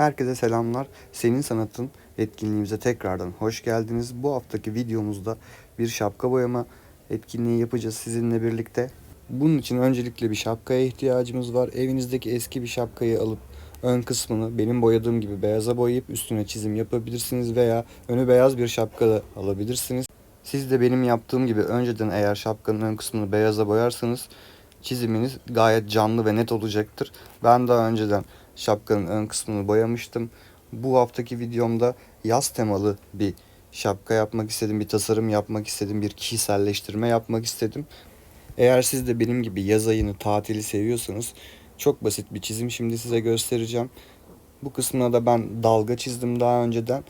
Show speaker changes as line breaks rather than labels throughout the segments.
Herkese selamlar. Senin Sanat'ın etkinliğimize tekrardan hoş geldiniz. Bu haftaki videomuzda bir şapka boyama etkinliği yapacağız sizinle birlikte. Bunun için öncelikle bir şapkaya ihtiyacımız var. Evinizdeki eski bir şapkayı alıp ön kısmını benim boyadığım gibi beyaza boyayıp üstüne çizim yapabilirsiniz veya önü beyaz bir şapka da alabilirsiniz. Siz de benim yaptığım gibi önceden eğer şapkanın ön kısmını beyaza boyarsanız çiziminiz gayet canlı ve net olacaktır. Ben daha önceden şapkanın ön kısmını boyamıştım. Bu haftaki videomda yaz temalı bir şapka yapmak istedim, bir tasarım yapmak istedim, bir kişiselleştirme yapmak istedim. Eğer siz de benim gibi yaz ayını, tatili seviyorsanız çok basit bir çizim şimdi size göstereceğim. Bu kısmına da ben dalga çizdim daha önceden.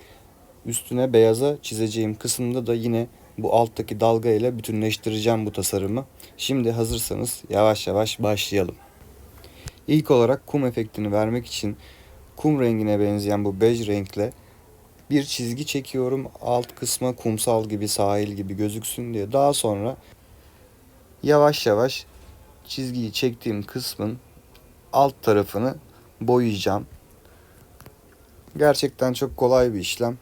Üstüne beyaza çizeceğim kısımda da yine bu alttaki dalga ile bütünleştireceğim bu tasarımı. Şimdi hazırsanız yavaş yavaş başlayalım. İlk olarak kum efektini vermek için kum rengine benzeyen bu bej renkle bir çizgi çekiyorum. Alt kısma kumsal gibi, sahil gibi gözüksün diye. Daha sonra yavaş yavaş çizgiyi çektiğim kısmın alt tarafını boyayacağım. Gerçekten çok kolay bir işlem.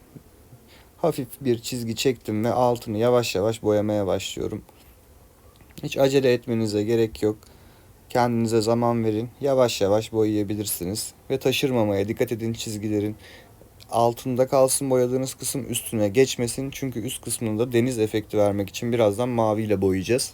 Hafif bir çizgi çektim ve altını yavaş yavaş boyamaya başlıyorum. Hiç acele etmenize gerek yok. Kendinize zaman verin. Yavaş yavaş boyayabilirsiniz. Ve taşırmamaya dikkat edin çizgilerin. Altında kalsın boyadığınız kısım üstüne geçmesin. Çünkü üst kısmında deniz efekti vermek için birazdan maviyle boyayacağız.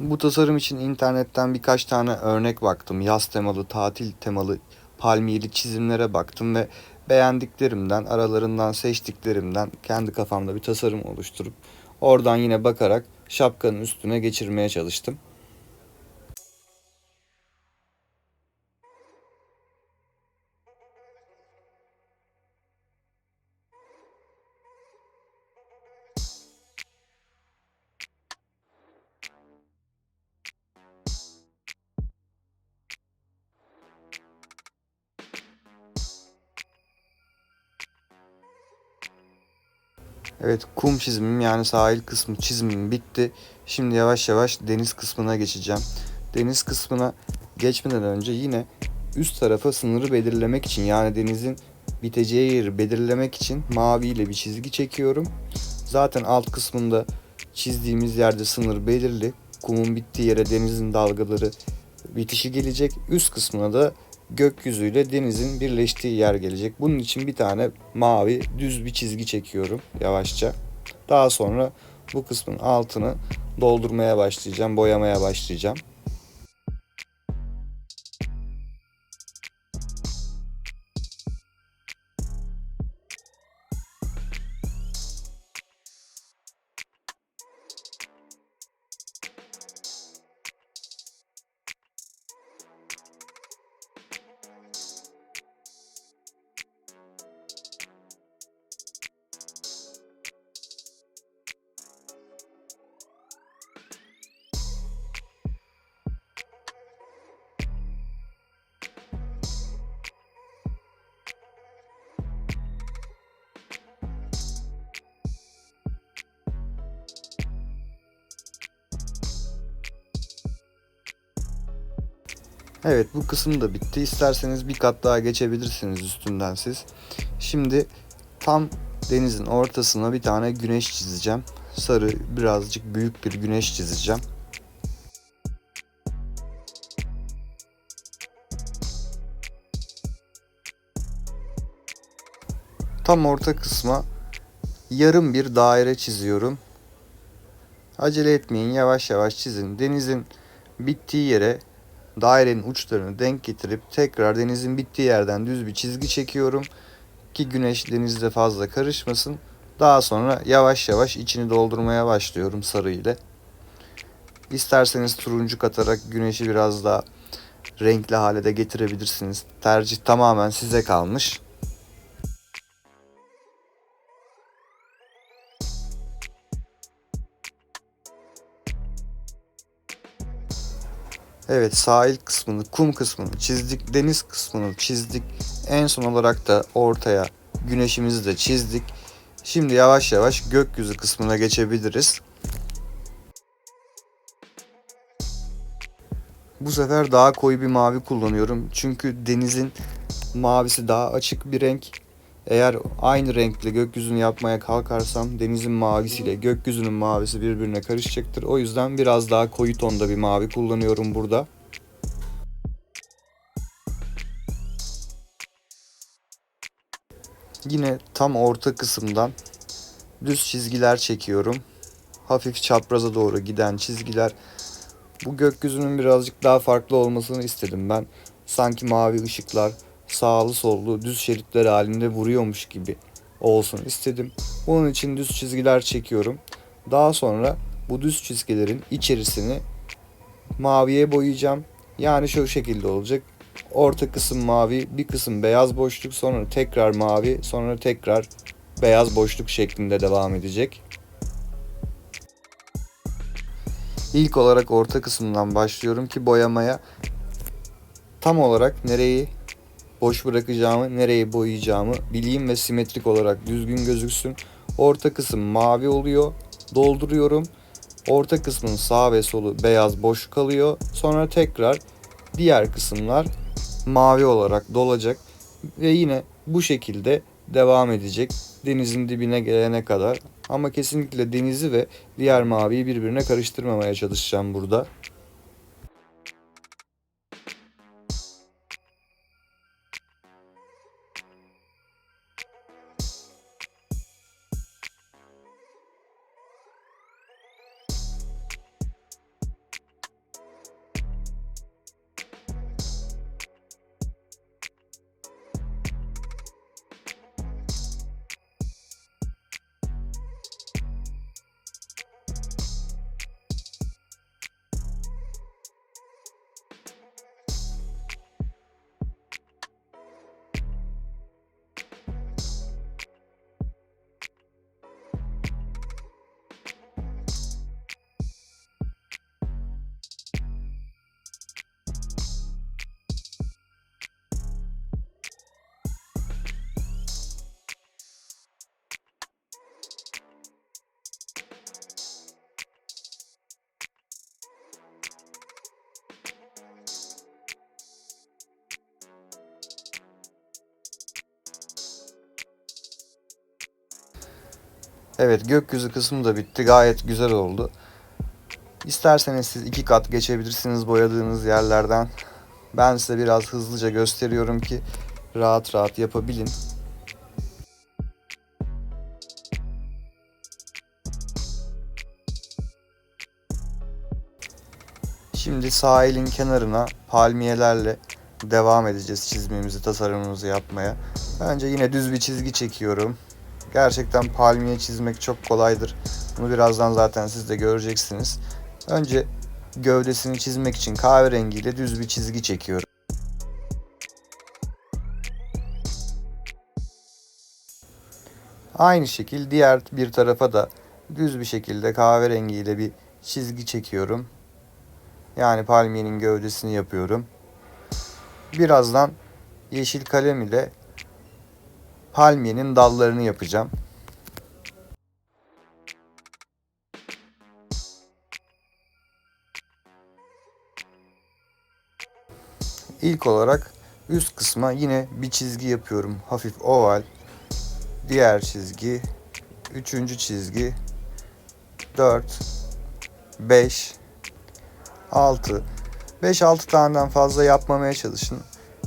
Bu tasarım için internetten birkaç tane örnek baktım. Yaz temalı, tatil temalı, palmiyeli çizimlere baktım ve beğendiklerimden, aralarından seçtiklerimden kendi kafamda bir tasarım oluşturup oradan yine bakarak şapkanın üstüne geçirmeye çalıştım. Evet kum çizimim yani sahil kısmı çizimim bitti. Şimdi yavaş yavaş deniz kısmına geçeceğim. Deniz kısmına geçmeden önce yine üst tarafa sınırı belirlemek için yani denizin biteceği yeri belirlemek için mavi ile bir çizgi çekiyorum. Zaten alt kısmında çizdiğimiz yerde sınır belirli. Kumun bittiği yere denizin dalgaları bitişi gelecek. Üst kısmına da gökyüzüyle denizin birleştiği yer gelecek. Bunun için bir tane mavi düz bir çizgi çekiyorum yavaşça. Daha sonra bu kısmın altını doldurmaya başlayacağım, boyamaya başlayacağım. Evet bu kısım da bitti. İsterseniz bir kat daha geçebilirsiniz üstünden siz. Şimdi tam denizin ortasına bir tane güneş çizeceğim. Sarı birazcık büyük bir güneş çizeceğim. Tam orta kısma yarım bir daire çiziyorum. Acele etmeyin yavaş yavaş çizin. Denizin bittiği yere dairenin uçlarını denk getirip tekrar denizin bittiği yerden düz bir çizgi çekiyorum ki güneş denizde fazla karışmasın. Daha sonra yavaş yavaş içini doldurmaya başlıyorum sarı ile. İsterseniz turuncu katarak güneşi biraz daha renkli hale de getirebilirsiniz. Tercih tamamen size kalmış. Evet sahil kısmını, kum kısmını çizdik, deniz kısmını çizdik. En son olarak da ortaya güneşimizi de çizdik. Şimdi yavaş yavaş gökyüzü kısmına geçebiliriz. Bu sefer daha koyu bir mavi kullanıyorum. Çünkü denizin mavisi daha açık bir renk. Eğer aynı renkle gökyüzünü yapmaya kalkarsam denizin mavisiyle gökyüzünün mavisi birbirine karışacaktır. O yüzden biraz daha koyu tonda bir mavi kullanıyorum burada. Yine tam orta kısımdan düz çizgiler çekiyorum. Hafif çapraza doğru giden çizgiler. Bu gökyüzünün birazcık daha farklı olmasını istedim ben. Sanki mavi ışıklar sağlı sollu düz şeritler halinde vuruyormuş gibi olsun istedim. Bunun için düz çizgiler çekiyorum. Daha sonra bu düz çizgilerin içerisini maviye boyayacağım. Yani şu şekilde olacak. Orta kısım mavi, bir kısım beyaz boşluk, sonra tekrar mavi, sonra tekrar beyaz boşluk şeklinde devam edecek. İlk olarak orta kısımdan başlıyorum ki boyamaya tam olarak nereyi boş bırakacağımı, nereyi boyayacağımı bileyim ve simetrik olarak düzgün gözüksün. Orta kısım mavi oluyor. Dolduruyorum. Orta kısmın sağ ve solu beyaz boş kalıyor. Sonra tekrar diğer kısımlar mavi olarak dolacak ve yine bu şekilde devam edecek denizin dibine gelene kadar. Ama kesinlikle denizi ve diğer maviyi birbirine karıştırmamaya çalışacağım burada. Evet gökyüzü kısmı da bitti. Gayet güzel oldu. İsterseniz siz iki kat geçebilirsiniz boyadığınız yerlerden. Ben size biraz hızlıca gösteriyorum ki rahat rahat yapabilin. Şimdi sahilin kenarına palmiyelerle devam edeceğiz çizmemizi, tasarımımızı yapmaya. Önce yine düz bir çizgi çekiyorum. Gerçekten palmiye çizmek çok kolaydır. Bunu birazdan zaten siz de göreceksiniz. Önce gövdesini çizmek için kahverengiyle düz bir çizgi çekiyorum. Aynı şekil diğer bir tarafa da düz bir şekilde kahverengiyle bir çizgi çekiyorum. Yani palmiyenin gövdesini yapıyorum. Birazdan yeşil kalem ile palmiyenin dallarını yapacağım. İlk olarak üst kısma yine bir çizgi yapıyorum. Hafif oval. Diğer çizgi. Üçüncü çizgi. 4 5 6 5-6 taneden fazla yapmamaya çalışın.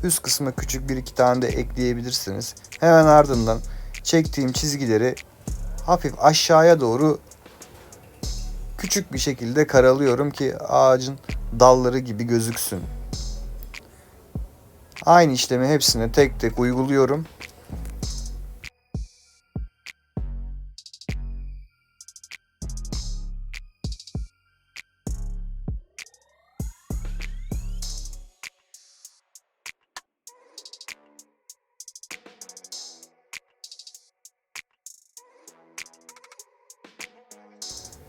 Üst kısma küçük bir iki tane de ekleyebilirsiniz. Hemen ardından çektiğim çizgileri hafif aşağıya doğru küçük bir şekilde karalıyorum ki ağacın dalları gibi gözüksün. Aynı işlemi hepsine tek tek uyguluyorum.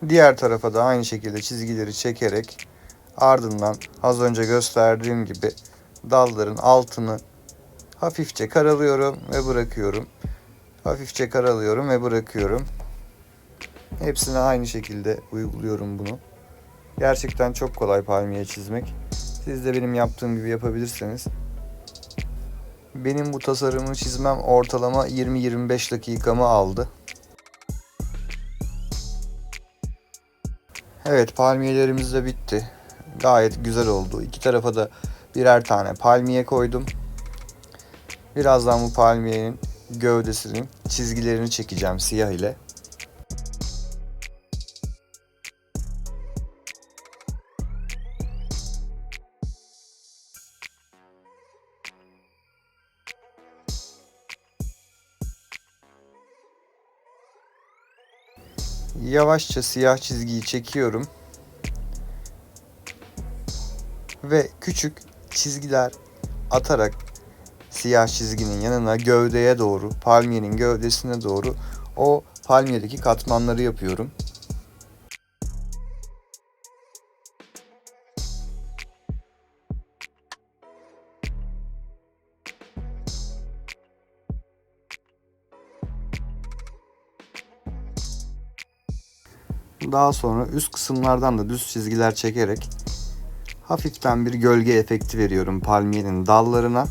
Diğer tarafa da aynı şekilde çizgileri çekerek ardından az önce gösterdiğim gibi dalların altını hafifçe karalıyorum ve bırakıyorum. Hafifçe karalıyorum ve bırakıyorum. Hepsine aynı şekilde uyguluyorum bunu. Gerçekten çok kolay palmiye çizmek. Siz de benim yaptığım gibi yapabilirseniz Benim bu tasarımı çizmem ortalama 20-25 dakikamı aldı. Evet palmiyelerimiz de bitti. Gayet güzel oldu. İki tarafa da birer tane palmiye koydum. Birazdan bu palmiyenin gövdesinin çizgilerini çekeceğim siyah ile. Yavaşça siyah çizgiyi çekiyorum. Ve küçük çizgiler atarak siyah çizginin yanına gövdeye doğru, palmiyenin gövdesine doğru o palmiyedeki katmanları yapıyorum. Daha sonra üst kısımlardan da düz çizgiler çekerek hafiften bir gölge efekti veriyorum palmiyenin dallarına.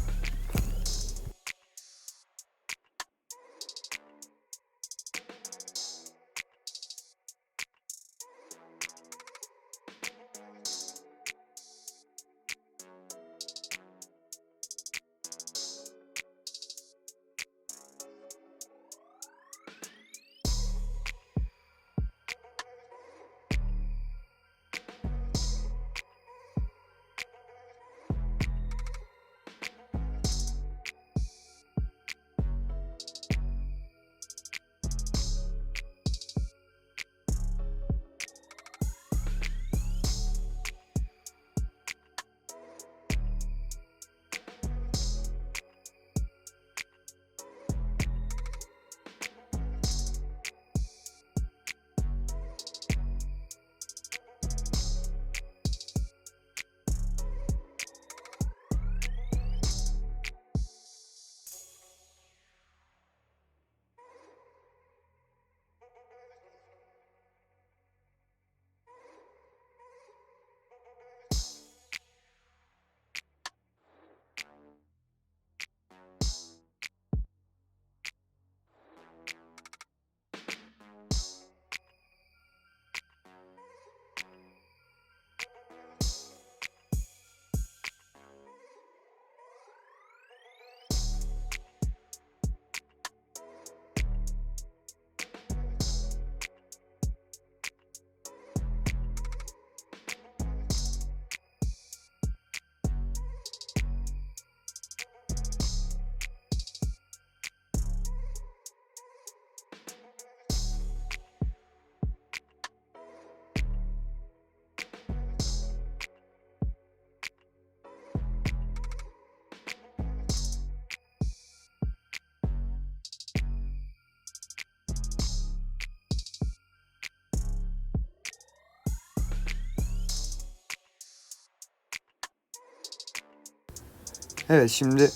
Evet şimdi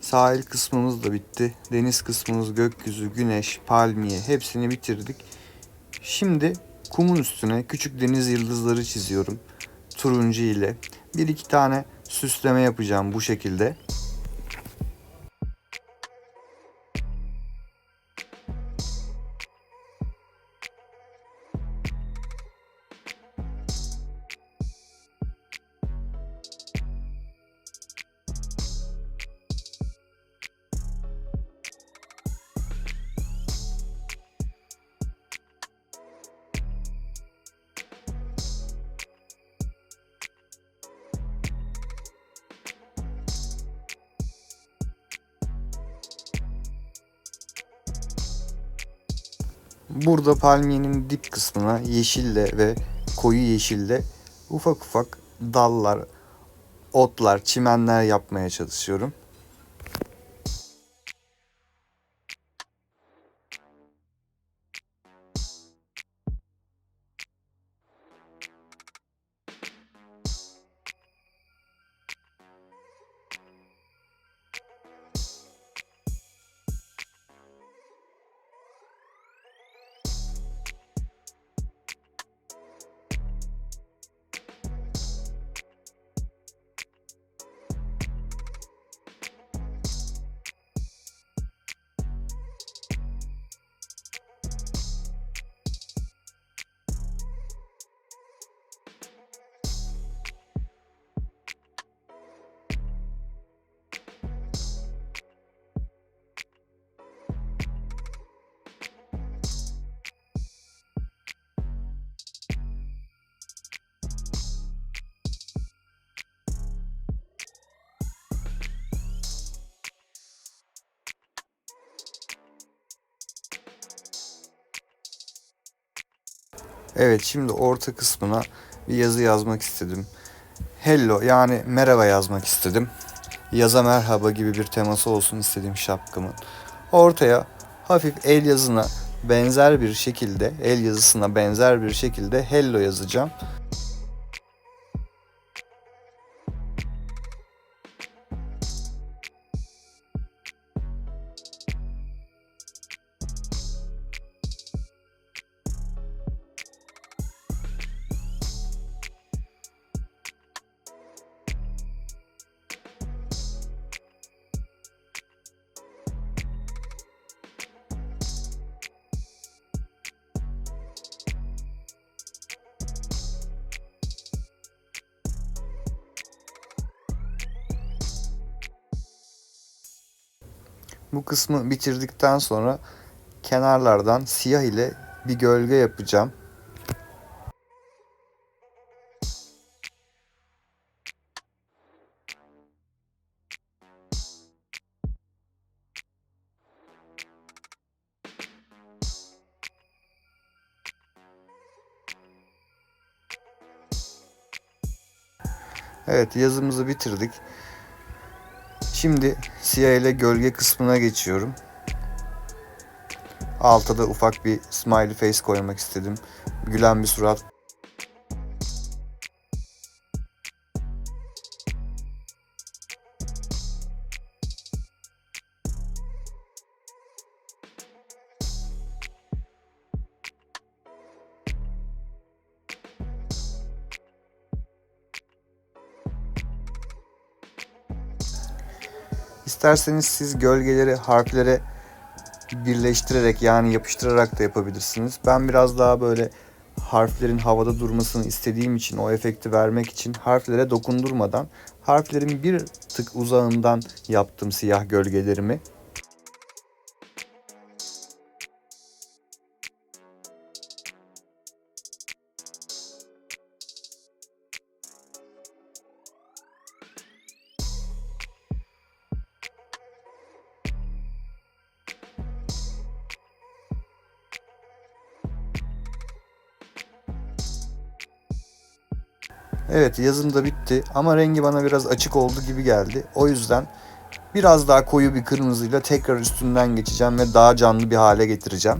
sahil kısmımız da bitti. Deniz kısmımız, gökyüzü, güneş, palmiye hepsini bitirdik. Şimdi kumun üstüne küçük deniz yıldızları çiziyorum. Turuncu ile. Bir iki tane süsleme yapacağım bu şekilde. Burada palmiyenin dip kısmına yeşille ve koyu yeşille ufak ufak dallar, otlar, çimenler yapmaya çalışıyorum. Evet şimdi orta kısmına bir yazı yazmak istedim. Hello yani merhaba yazmak istedim. Yaza merhaba gibi bir teması olsun istedim şapkamın. Ortaya hafif el yazına benzer bir şekilde, el yazısına benzer bir şekilde hello yazacağım. Bu kısmı bitirdikten sonra kenarlardan siyah ile bir gölge yapacağım. Evet yazımızı bitirdik. Şimdi siyah ile gölge kısmına geçiyorum. Alta da ufak bir smiley face koymak istedim. Gülen bir surat. İsterseniz siz gölgeleri harflere birleştirerek yani yapıştırarak da yapabilirsiniz. Ben biraz daha böyle harflerin havada durmasını istediğim için o efekti vermek için harflere dokundurmadan harflerin bir tık uzağından yaptım siyah gölgelerimi. Evet yazım da bitti ama rengi bana biraz açık oldu gibi geldi. O yüzden biraz daha koyu bir kırmızıyla tekrar üstünden geçeceğim ve daha canlı bir hale getireceğim.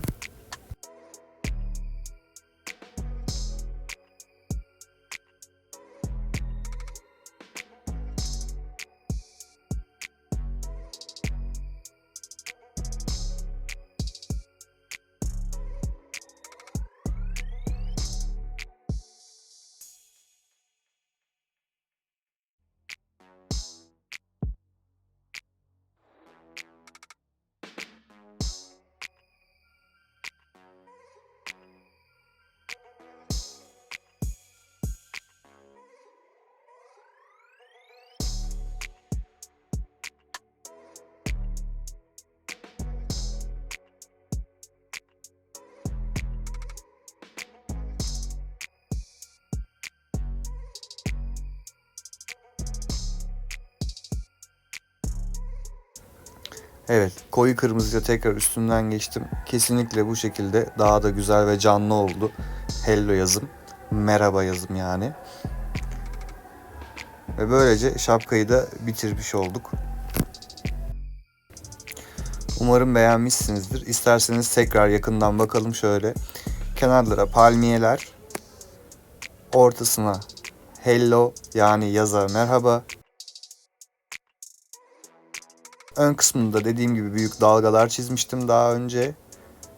Evet, koyu kırmızıyla tekrar üstünden geçtim. Kesinlikle bu şekilde daha da güzel ve canlı oldu. Hello yazım, merhaba yazım yani. Ve böylece şapkayı da bitirmiş olduk. Umarım beğenmişsinizdir. İsterseniz tekrar yakından bakalım şöyle. Kenarlara palmiyeler, ortasına hello yani yaza merhaba, Ön kısmında dediğim gibi büyük dalgalar çizmiştim daha önce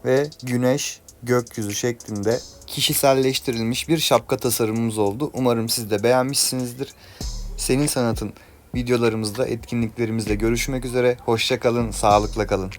ve güneş, gökyüzü şeklinde kişiselleştirilmiş bir şapka tasarımımız oldu. Umarım siz de beğenmişsinizdir. Senin Sanat'ın videolarımızda, etkinliklerimizde görüşmek üzere. Hoşça kalın, sağlıkla kalın.